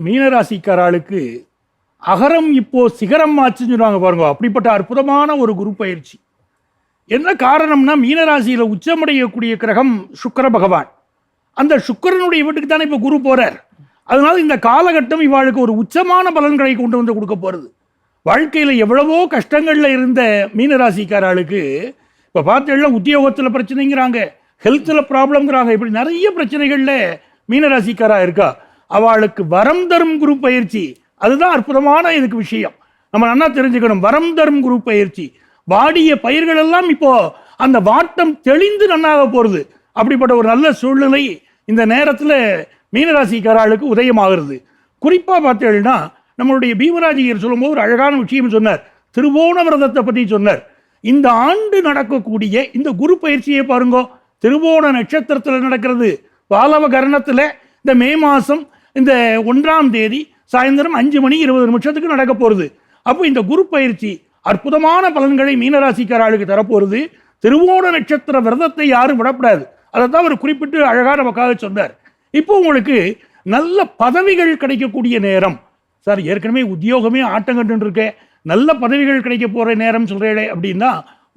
மீனராசிக்காராளுக்கு அகரம் இப்போ சிகரம் ஆச்சுன்னு சொல்லுவாங்க பாருங்க. அப்படிப்பட்ட அற்புதமான ஒரு குரு பயிற்சி. என்ன காரணம்னா மீனராசியில் உச்சமடையக்கூடிய கிரகம் சுக்கர பகவான். அந்த சுக்கரனுடைய வீட்டுக்கு தானே இப்போ குரு போகிறார் அதனால் இந்த காலகட்டம் இவாளுக்கு ஒரு உச்சமான பலன்களை கொண்டு வந்து கொடுக்க போகிறது வாழ்க்கையில் எவ்வளவோ கஷ்டங்களில் இருந்த மீனராசிக்காராளுக்கு இப்போ பார்த்தீங்கன்னா உத்தியோகத்தில் பிரச்சனைங்கிறாங்க ஹெல்த்தில் ப்ராப்ளம்ங்கிறாங்க இப்படி நிறைய பிரச்சனைகளில் மீனராசிக்காராக இருக்கா? அவளுக்கு வரம் தரும் குரு பயிற்சி. அதுதான் அற்புதமான இதுக்கு விஷயம். நம்ம நல்லா தெரிஞ்சுக்கணும். வரம் தரும் குரு பயிற்சி. வாடிய பயிர்கள் எல்லாம் இப்போ அந்த வாட்டம் தெளிந்து நன்னாக போகிறது அப்படிப்பட்ட ஒரு நல்ல சூழ்நிலை இந்த நேரத்தில் மீனராசிக்காரர்களுக்கு உதயமாகிறது. குறிப்பாக பார்த்தீங்கன்னா நம்மளுடைய பீமராஜியர் சொல்லும்போது ஒரு அழகான விஷயம் சொன்னார். திருவோண விரதத்தை பற்றி சொன்னார். இந்த ஆண்டு நடக்கக்கூடிய இந்த குரு பயிற்சியை பாருங்கோ. திருவோண நட்சத்திரத்தில் நடக்கிறது. பாலவ கரணத்தில் இந்த மே மாதம் இந்த ஒன்றாம் தேதி சாயந்தரம் அஞ்சு மணி இருபது நிமிஷத்துக்கு நடக்க போகிறது அப்போ இந்த குரு பயிற்சி அற்புதமான பலன்களை மீனராசிக்காரர்களுக்கு தரப்போகிறது திருவோண நட்சத்திர விரதத்தை யாரும் விடக்கூடாது அதை தான் அவர் குறிப்பிட்டு அழகாக நமக்காக சொன்னார். இப்போ உங்களுக்கு நல்ல பதவிகள் கிடைக்கக்கூடிய நேரம். சார் ஏற்கனவே உத்தியோகமே ஆட்டங்கட்டு இருக்கேன் நல்ல பதவிகள் கிடைக்க போகிற நேரம் சொல்கிறேன் அப்படின்னா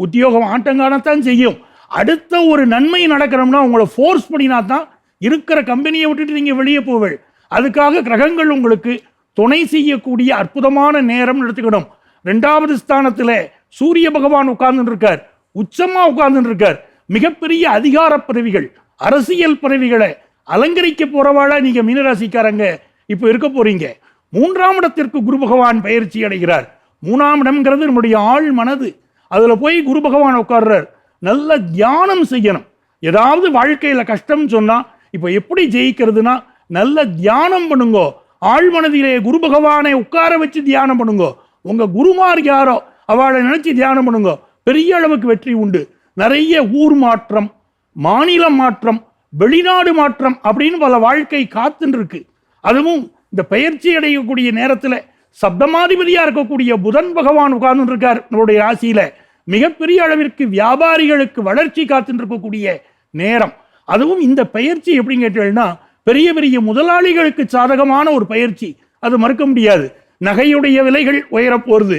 உத்தியோகம் ஆட்டங்கானத்தான் செய்யும். அடுத்த ஒரு நன்மை நடக்கிறோம்னா உங்களை ஃபோர்ஸ் பண்ணினா தான் இருக்கிற கம்பெனியை விட்டுட்டு நீங்கள் வெளியே போவேள் அதுக்காக கிரகங்கள் உங்களுக்கு துணை செய்யக்கூடிய அற்புதமான நேரம் எடுத்துக்கணும் ரெண்டாவது ஸ்தானத்தில் சூரிய பகவான் உட்கார்ந்துட்டு இருக்கார் உச்சமா உட்கார்ந்துட்டு இருக்கார் மிகப்பெரிய அதிகார பதவிகள் அரசியல் பதவிகளை அலங்கரிக்க போறவாளா நீங்க மீனராசிக்காரங்க இப்போ இருக்க போறீங்க. மூன்றாம் இடத்திற்கு குரு பகவான் பயிற்சி அடைகிறார். மூணாம் இடம்ங்கிறது நம்முடைய ஆள் மனது. அதில் போய் குரு பகவான் உட்கார்றார். நல்ல தியானம் செய்யணும். ஏதாவது வாழ்க்கையில் கஷ்டம் சொன்னால் இப்போ எப்படி ஜெயிக்கிறதுனா நல்ல தியானம் பண்ணுங்கோ. ஆழ்மனதிலே குரு பகவானை உட்கார வச்சு தியானம் பண்ணுங்கோ. உங்கள் குருமார் யாரோ அவளை நினச்சி தியானம் பண்ணுங்க. பெரிய அளவுக்கு வெற்றி உண்டு. நிறைய ஊர் மாற்றம் மாநில மாற்றம் வெளிநாடு மாற்றம் அப்படின்னு பல வாழ்க்கை காத்துன்னு இருக்கு அதுவும் இந்த பயிற்சி அடையக்கூடிய நேரத்தில் சப்தமாதிபதியாக இருக்கக்கூடிய புதன் பகவான் உட்கார்ந்து இருக்கார் நம்மளுடைய ராசியில். மிகப்பெரிய அளவிற்கு வியாபாரிகளுக்கு வளர்ச்சி காத்துட்டு இருக்கக்கூடிய நேரம். அதுவும் இந்த பயிற்சி எப்படின்னு கேட்டீங்கன்னா பெரிய பெரிய முதலாளிகளுக்கு சாதகமான ஒரு பயிற்சி. அது மறுக்க முடியாது. நகையுடைய விலைகள் உயரப்போகிறது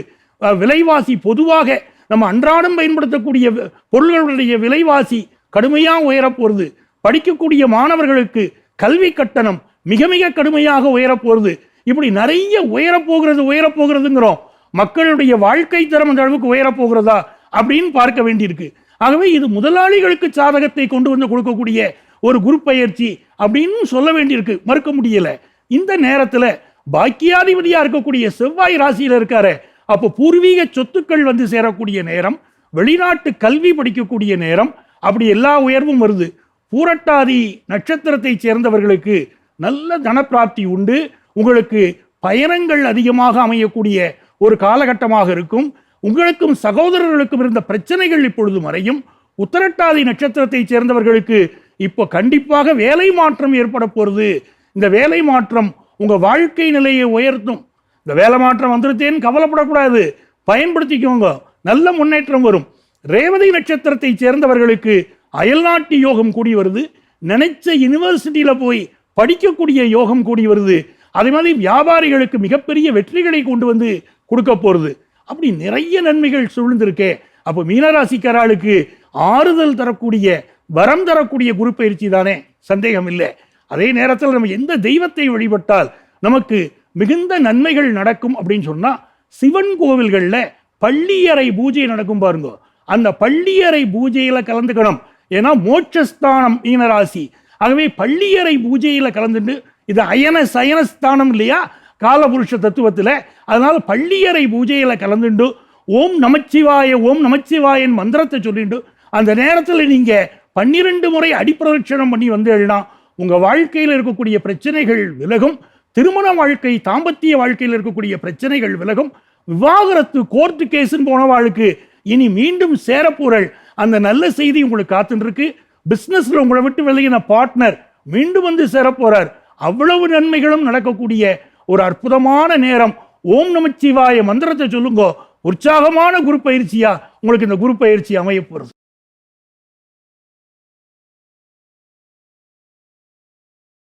விலைவாசி பொதுவாக நம்ம அன்றாடம் பயன்படுத்தக்கூடிய பொருள்களுடைய விலைவாசி கடுமையாக உயரப் போகிறது படிக்கக்கூடிய மாணவர்களுக்கு கல்வி கட்டணம் மிக மிக கடுமையாக உயரப் போகிறது இப்படி நிறைய உயரப்போகிறது உயரப்போகிறதுங்கிறோம். உயரப் மக்களுடைய வாழ்க்கை தரம் அந்த அளவுக்கு உயரப்போகிறதா அப்படின்னு பார்க்க வேண்டியிருக்கு. ஆகவே இது முதலாளிகளுக்கு சாதகத்தை கொண்டு வந்து கொடுக்கக்கூடிய ஒரு குரு பயிற்சி அப்படின்னு சொல்ல வேண்டியிருக்கு. மறுக்க முடியலை. இந்த நேரத்தில் பாக்கியாதிபதியாக இருக்கக்கூடிய செவ்வாய் ராசியில் இருக்காரு. அப்போ பூர்வீக சொத்துக்கள் வந்து சேரக்கூடிய நேரம் வெளிநாட்டு கல்வி படிக்கக்கூடிய நேரம் அப்படி எல்லா உயர்வும் வருது. பூரட்டாதி நட்சத்திரத்தை சேர்ந்தவர்களுக்கு நல்ல தனப்பிராப்தி உண்டு. உங்களுக்கு பயணங்கள் அதிகமாக அமையக்கூடிய ஒரு காலகட்டமாக இருக்கும். உங்களுக்கும் சகோதரர்களுக்கும் இருந்த பிரச்சனைகள் இப்பொழுது மறையும். உத்தரட்டாதி நட்சத்திரத்தை சேர்ந்தவர்களுக்கு இப்போ கண்டிப்பாக வேலை மாற்றம் ஏற்பட போகிறது இந்த வேலை மாற்றம் உங்கள் வாழ்க்கை நிலையை உயர்த்தும். இந்த வேலை மாற்றம் வந்துருத்தேன்னு கவலைப்படக்கூடாது. பயன்படுத்திக்கோங்க. நல்ல முன்னேற்றம் வரும். ரேவதி நட்சத்திரத்தை சேர்ந்தவர்களுக்கு அயல்நாட்டு யோகம் கூடி வருது. நினைச்ச யூனிவர்சிட்டியில் போய் படிக்கக்கூடிய யோகம் கூடி வருது. அதே மாதிரி வியாபாரிகளுக்கு மிகப்பெரிய வெற்றிகளை கொண்டு வந்து கொடுக்க போகிறது அப்படி நிறைய நன்மைகள் சூழ்ந்திருக்கே. அப்போ மீனராசிக்காராளுக்கு ஆறுதல் தரக்கூடிய வரம் தரக்கூடிய குரு பயிற்சி தானே? சந்தேகம் இல்லை அதே நேரத்தில் நம்ம எந்த தெய்வத்தை வழிபட்டால் நமக்கு மிகுந்த நன்மைகள் நடக்கும் அப்படின்னு சொன்னால் சிவன் கோவில்களில் பள்ளியறை பூஜை நடக்கும் பாருங்க. அந்த பள்ளியறை பூஜையில் கலந்துக்கணும். ஏன்னா மோட்சஸ்தானம் மீனராசி. ஆகவே பள்ளியறை பூஜையில் கலந்துட்டு இது அயன சயனஸ்தானம் இல்லையா? காலபுருஷ தத்துவத்தில். அதனால் பள்ளியறை பூஜையில் கலந்துண்டு ஓம் நமச்சிவாய ஓம் நமச்சிவாயன் மந்திரத்தை சொல்லிட்டு அந்த நேரத்தில் நீங்கள் பன்னிரண்டு முறை அடிப்பிரதட்சணம் பண்ணி வந்த எழுனா உங்கள் வாழ்க்கையில் இருக்கக்கூடிய பிரச்சனைகள் விலகும் திருமண வாழ்க்கை தாம்பத்திய வாழ்க்கையில் இருக்கக்கூடிய பிரச்சனைகள் விலகும் விவாகரத்து கோர்ட்டு கேஸுன்னு போன வாழ்க்கை இனி மீண்டும் சேரப்போறல் அந்த நல்ல செய்தி உங்களுக்கு காத்துருக்கு பிஸ்னஸில் உங்களை விட்டு விலகின பார்ட்னர் மீண்டும் வந்து சேரப்போறார். அவ்வளவு நன்மைகளும் நடக்கக்கூடிய ஒரு அற்புதமான நேரம். ஓம் நமச்சிவாய மந்திரத்தை சொல்லுங்க. உற்சாகமான குரு பயிற்சியா உங்களுக்கு இந்த குரு பயிற்சி அமைய